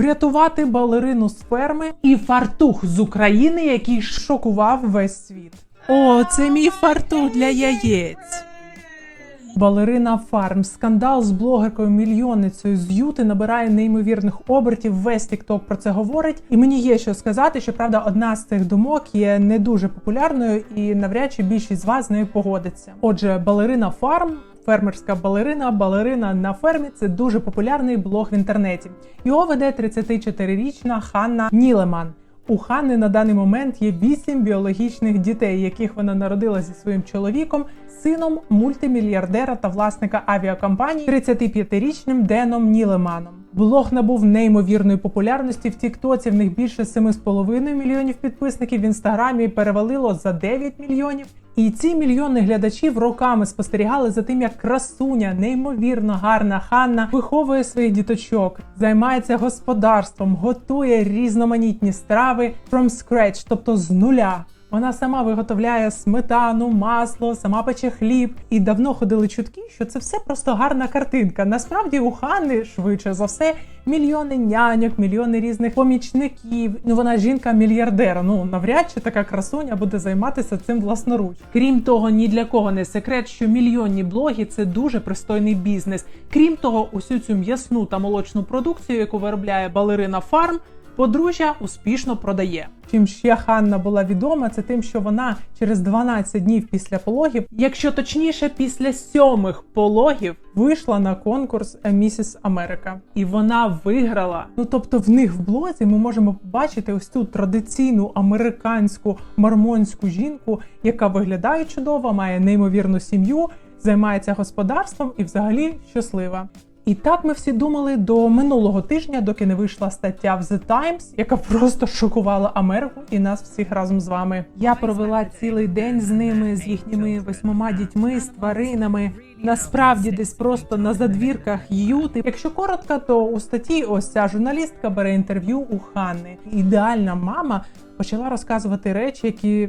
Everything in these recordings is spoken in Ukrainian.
врятувати балерину з ферми і фартух з України, який шокував весь світ. О, це мій фартух для яєць. Балерина Фарм. Скандал з блогеркою мільйонницею з Юти набирає неймовірних обертів. Весь TikTok про це говорить. І мені є що сказати. що правда, одна з цих думок є не дуже популярною, і навряд чи більшість з вас з нею погодиться. Отже, балерина Фарм. Фермерська балерина, балерина на фермі це дуже популярний блог в інтернеті. Його веде 34-річна Ханна Нілеман. У Ханни на даний момент є вісім біологічних дітей, яких вона народила зі своїм чоловіком, сином мультимільярдера та власника авіакомпанії 35-річним Деном Нілеманом. Блог набув неймовірної популярності в Тіктоці. В них більше 7,5 мільйонів підписників в інстаграмі перевалило за 9 мільйонів. І ці мільйони глядачів роками спостерігали за тим, як красуня, неймовірно гарна Ханна виховує своїх діточок, займається господарством, готує різноманітні страви from scratch, тобто з нуля. Вона сама виготовляє сметану, масло, сама пече хліб. І давно ходили чутки, що це все просто гарна картинка. Насправді у Ханни швидше за все мільйони няньок, мільйони різних помічників. Ну вона жінка мільярдера. Ну навряд чи така красуня буде займатися цим власноруч. Крім того, ні для кого не секрет, що мільйонні блоги це дуже пристойний бізнес. Крім того, усю цю м'ясну та молочну продукцію, яку виробляє балерина Фарм. Подружжя успішно продає. Чим ще Ханна була відома, це тим, що вона через 12 днів після пологів, якщо точніше, після сьомих пологів, вийшла на конкурс Місіс Америка, і вона виграла. Ну тобто, в них в блозі ми можемо побачити ось цю традиційну американську мормонську жінку, яка виглядає чудово, має неймовірну сім'ю, займається господарством і взагалі щаслива. І так ми всі думали до минулого тижня, доки не вийшла стаття в The Times, яка просто шокувала Америку і нас всіх разом з вами. Я провела цілий день з ними, з їхніми восьмома дітьми, з тваринами. Насправді, десь просто на задвірках Юти. Якщо коротко, то у статті ось ця журналістка бере інтерв'ю у Ханни. Ідеальна мама почала розказувати речі, які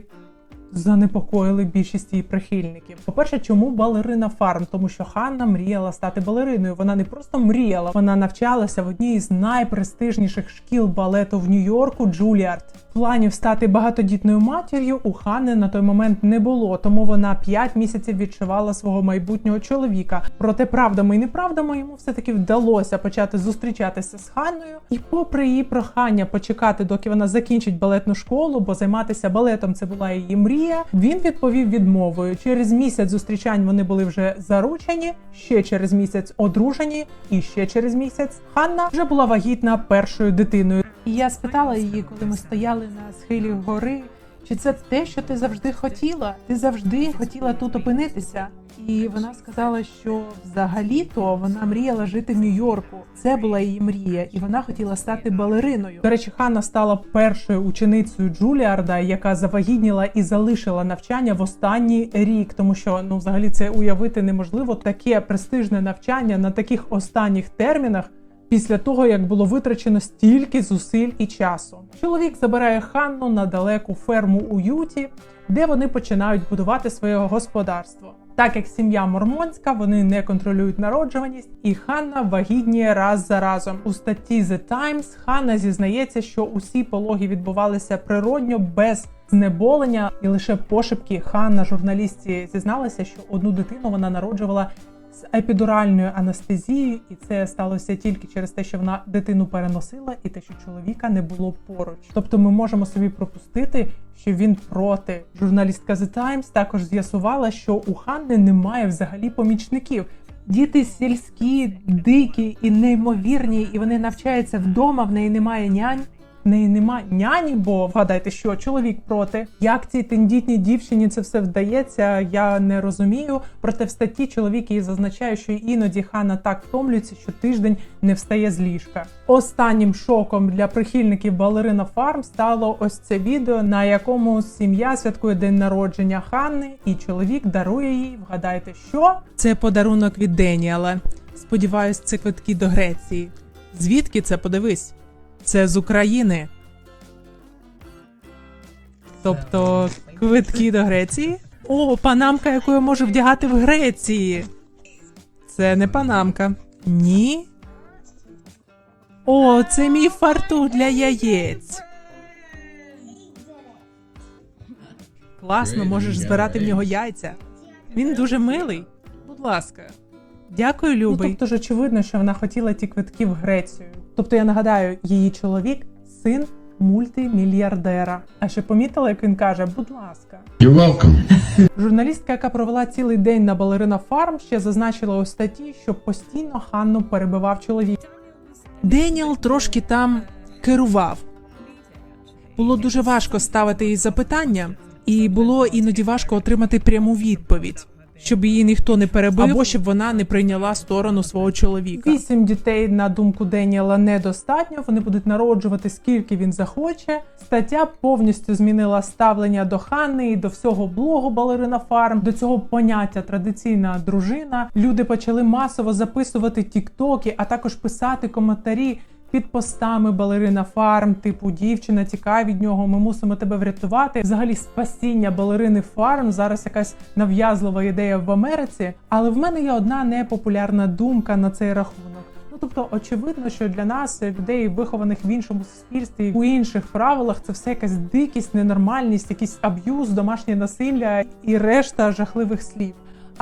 занепокоїли більшість її прихильників. По-перше, чому балерина фарм? Тому що Ханна мріяла стати балериною. Вона не просто мріяла, вона навчалася в одній з найпрестижніших шкіл балету в Нью-Йорку Джуліард. Планів стати багатодітною матір'ю у Ханни на той момент не було, тому вона 5 місяців відшивала свого майбутнього чоловіка. Проте правдами і неправдами йому все таки вдалося почати зустрічатися з Ханною. І, попри її прохання почекати, доки вона закінчить балетну школу, бо займатися балетом це була її мрія. Він відповів відмовою. Через місяць зустрічань вони були вже заручені, ще через місяць одружені, і ще через місяць Ханна вже була вагітна першою дитиною. І я спитала її, коли ми стояли на схилі гори, чи це те, що ти завжди хотіла? Ти завжди хотіла тут опинитися. І вона сказала, що взагалі-то вона мріяла жити в Нью-Йорку. Це була її мрія, і вона хотіла стати балериною. До речі, Ханна стала першою ученицею Джуліарда, яка завагітніла і залишила навчання в останній рік, тому що ну взагалі це уявити неможливо. Таке престижне навчання на таких останніх термінах після того, як було витрачено стільки зусиль і часу. Чоловік забирає Ханну на далеку ферму у Юті, де вони починають будувати своє господарство. Так як сім'я мормонська, вони не контролюють народжуваність, і Ханна вагітніє раз за разом. У статті The Times Ханна зізнається, що усі пологи відбувалися природньо без знеболення, і лише пошепки Ханна журналістці зізналася, що одну дитину вона народжувала з епідуральною анестезією, і це сталося тільки через те, що вона дитину переносила, і те, що чоловіка не було поруч. Тобто, ми можемо собі пропустити, що він проти. Журналістка The Times також з'ясувала, що у Ханни немає взагалі помічників. Діти сільські, дикі і неймовірні, і вони навчаються вдома. В неї немає нянь. В неї нема няні, бо вгадайте, що чоловік проти. Як цій тендітній дівчині це все вдається, я не розумію. Проте в статті чоловік їй зазначає, що іноді Хана так втомлюється, що тиждень не встає з ліжка. Останнім шоком для прихильників балерина Фарм стало ось це відео, на якому сім'я святкує день народження Ханни, і чоловік дарує їй. Вгадайте, що Це подарунок від Деніала. Сподіваюсь, це квитки до Греції. Звідки це подивись? Це з України. Тобто квитки до Греції? О, панамка, яку я можу вдягати в Греції. Це не панамка. Ні. О, це мій фартух для яєць. Класно, можеш збирати в нього яйця. Він дуже милий. Будь ласка. Дякую, Ну, любий. тобто ж очевидно, що вона хотіла ті квитки в Грецію. Тобто, я нагадаю, її чоловік син мультимільярдера. А ще помітила, як він каже: будь ласка. You're welcome. Журналістка, яка провела цілий день на балерина фарм, ще зазначила у статті, що постійно Ханну перебивав чоловік. Деніел трошки там керував. Було дуже важко ставити їй запитання, і було іноді важко отримати пряму відповідь, щоб її ніхто не перебив, або щоб вона не прийняла сторону свого чоловіка. Вісім дітей, на думку Деніела, недостатньо. Вони будуть народжувати скільки він захоче. Стаття повністю змінила ставлення до Ханни і до всього блогу Балерина Фарм, до цього поняття традиційна дружина. Люди почали масово записувати тіктоки, а також писати коментарі. Під постами балерина фарм, типу дівчина тікай від нього, ми мусимо тебе врятувати. Взагалі, спасіння балерини фарм зараз якась нав'язлива ідея в Америці. Але в мене є одна непопулярна думка на цей рахунок. Ну тобто, очевидно, що для нас, людей, вихованих в іншому суспільстві, у інших правилах, це все якась дикість, ненормальність, якийсь аб'юз, домашнє насилля і решта жахливих слів.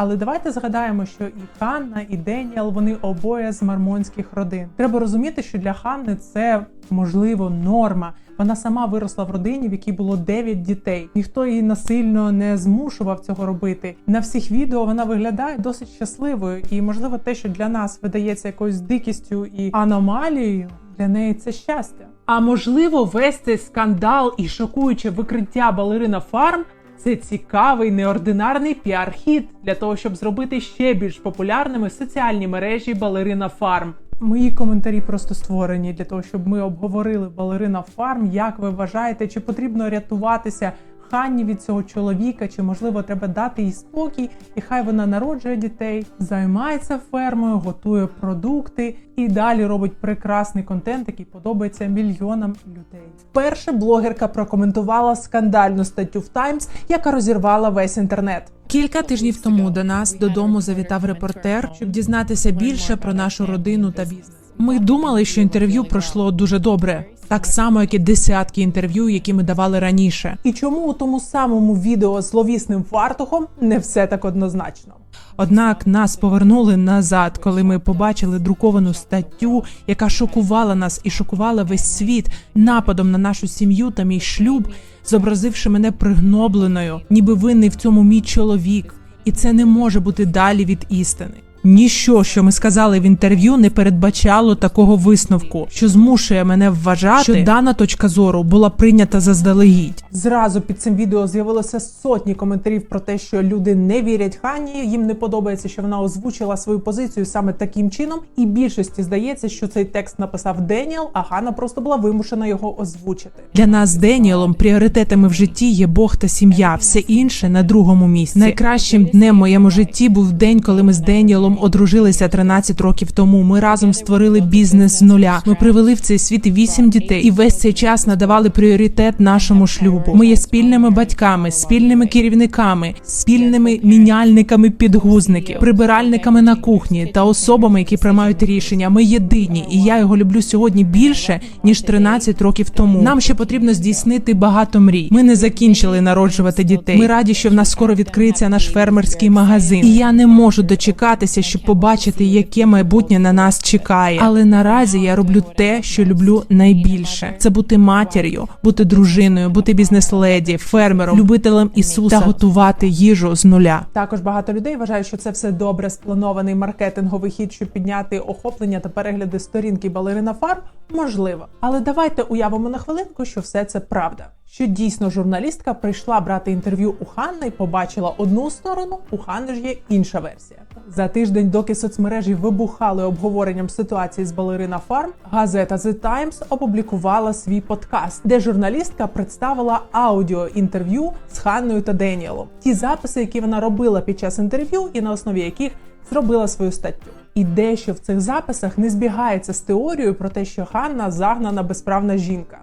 Але давайте згадаємо, що і Ханна, і Деніел вони обоє з мармонських родин. Треба розуміти, що для Ханни це можливо норма. Вона сама виросла в родині, в якій було 9 дітей. Ніхто її насильно не змушував цього робити. На всіх відео вона виглядає досить щасливою, і можливо, те, що для нас видається якоюсь дикістю і аномалією, для неї це щастя. А можливо, весь цей скандал і шокуюче викриття балерина фарм це цікавий неординарний піар-хід для того, щоб зробити ще більш популярними соціальні мережі Балерина Фарм. Мої коментарі просто створені для того, щоб ми обговорили Балерина Фарм. Як ви вважаєте, чи потрібно рятуватися Ханні від цього чоловіка, чи можливо треба дати їй спокій, і хай вона народжує дітей, займається фермою, готує продукти і далі робить прекрасний контент, який подобається мільйонам людей. Вперше блогерка прокоментувала скандальну статтю в Times, яка розірвала весь інтернет. Кілька тижнів тому до нас додому завітав репортер, щоб дізнатися більше про нашу родину та бізнес. Ми думали, що інтерв'ю пройшло дуже добре, так само, як і десятки інтерв'ю, які ми давали раніше. І чому у тому самому відео з зловісним фартухом не все так однозначно? Однак нас повернули назад, коли ми побачили друковану статтю, яка шокувала нас і шокувала весь світ нападом на нашу сім'ю та мій шлюб, зобразивши мене пригнобленою, ніби винний в цьому мій чоловік, і це не може бути далі від істини. Ніщо, що ми сказали в інтерв'ю, не передбачало такого висновку, що змушує мене вважати, що дана точка зору була прийнята заздалегідь. Зразу під цим відео з'явилося сотні коментарів про те, що люди не вірять Ханні, їм не подобається, що вона озвучила свою позицію саме таким чином. І більшості здається, що цей текст написав Деніел, а Ханна просто була вимушена його озвучити. Для нас з Деніелом пріоритетами в житті є Бог та сім'я, все інше на другому місці. Найкращим днем в моєму житті був день, коли ми з Деніелом одружилися 13 років тому. Ми разом створили бізнес з нуля. Ми привели в цей світ вісім дітей, і весь цей час надавали пріоритет нашому шлюбу. Ми є спільними батьками, спільними керівниками, спільними міняльниками підгузників, прибиральниками на кухні та особами, які приймають рішення. Ми єдині, і я його люблю сьогодні більше ніж 13 років тому. Нам ще потрібно здійснити багато мрій. Ми не закінчили народжувати дітей. Ми раді, що в нас скоро відкриється наш фермерський магазин. І я не можу дочекатися, щоб побачити, яке майбутнє на нас чекає. Але наразі я роблю те, що люблю найбільше: це бути матір'ю, бути дружиною, бути бізнес-леді, фермером, любителем Ісуса та готувати їжу з нуля. Також багато людей вважають, що це все добре спланований маркетинговий хід, щоб підняти охоплення та перегляди сторінки Балерина Фарм. Можливо, але давайте уявимо на хвилинку, що все це правда. Що дійсно журналістка прийшла брати інтерв'ю у Ханни і побачила одну сторону, у Ханни ж є інша версія. За тиждень, доки соцмережі вибухали обговоренням ситуації з Балерина Фарм, газета The Times опублікувала свій подкаст, де журналістка представила аудіоінтерв'ю з Ханною та Деніелом. Ті записи, які вона робила під час інтерв'ю, і на основі яких зробила свою статтю. І дещо в цих записах не збігається з теорією про те, що Ханна загнана безправна жінка.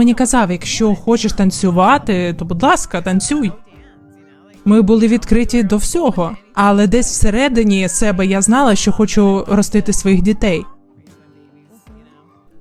Мені казав, якщо хочеш танцювати, то будь ласка, танцюй. Ми були відкриті до всього, але десь всередині себе я знала, що хочу ростити своїх дітей.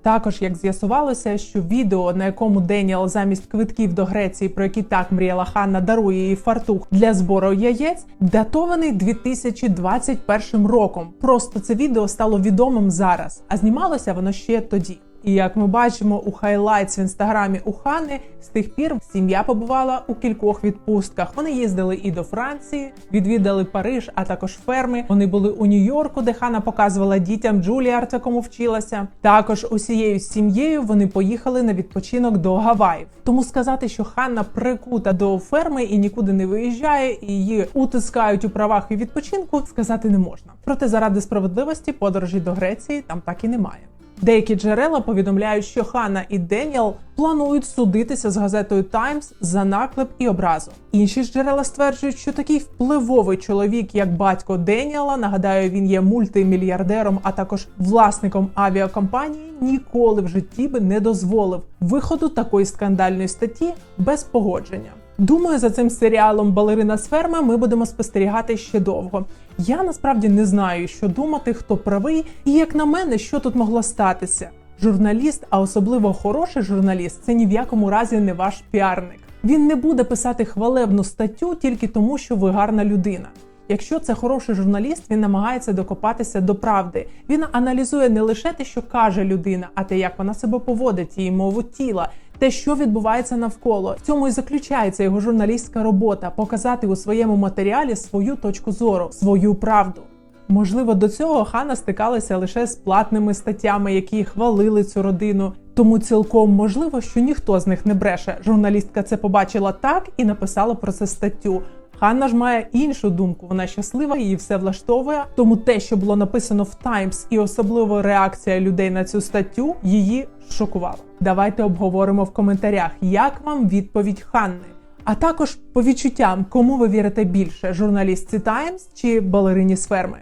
Також як з'ясувалося, що відео, на якому Деніел замість квитків до Греції, про які так мріяла Ханна, дарує їй фартух для збору яєць, датований 2021 роком. Просто це відео стало відомим зараз, а знімалося воно ще тоді. І як ми бачимо у хайлайтс в інстаграмі у Хани, з тих пір сім'я побувала у кількох відпустках. Вони їздили і до Франції, відвідали Париж, а також ферми. Вони були у Нью-Йорку, де Хана показувала дітям Джуліард, якому вчилася. Також усією сім'єю вони поїхали на відпочинок до Гаваїв. Тому сказати, що Ханна прикута до ферми і нікуди не виїжджає, і її утискають у правах і відпочинку, сказати не можна. Проте заради справедливості подорожі до Греції там так і немає. Деякі джерела повідомляють, що Ханна і Деніел планують судитися з газетою Times за наклеп і образу. Інші ж джерела стверджують, що такий впливовий чоловік, як батько Деніела, нагадаю, він є мультимільярдером, а також власником авіакомпанії, ніколи в житті би не дозволив виходу такої скандальної статті без погодження. Думаю, за цим серіалом Балерина з ферми ми будемо спостерігати ще довго. Я насправді не знаю, що думати, хто правий, і як на мене, що тут могло статися. Журналіст, а особливо хороший журналіст, це ні в якому разі не ваш піарник. Він не буде писати хвалебну статтю тільки тому, що ви гарна людина. Якщо це хороший журналіст, він намагається докопатися до правди. Він аналізує не лише те, що каже людина, а те, як вона себе поводить, її мову тіла, те, що відбувається навколо. В цьому і заключається його журналістська робота показати у своєму матеріалі свою точку зору, свою правду. Можливо, до цього Хана стикалася лише з платними статтями, які хвалили цю родину. Тому цілком можливо, що ніхто з них не бреше. Журналістка це побачила так і написала про це статтю. Ханна ж має іншу думку. Вона щаслива, її все влаштовує. Тому те, що було написано в Times, і особливо реакція людей на цю статтю, її шокувала. Давайте обговоримо в коментарях, як вам відповідь Ханни. А також по відчуттям, кому ви вірите більше: журналістці Times чи балерині з ферми.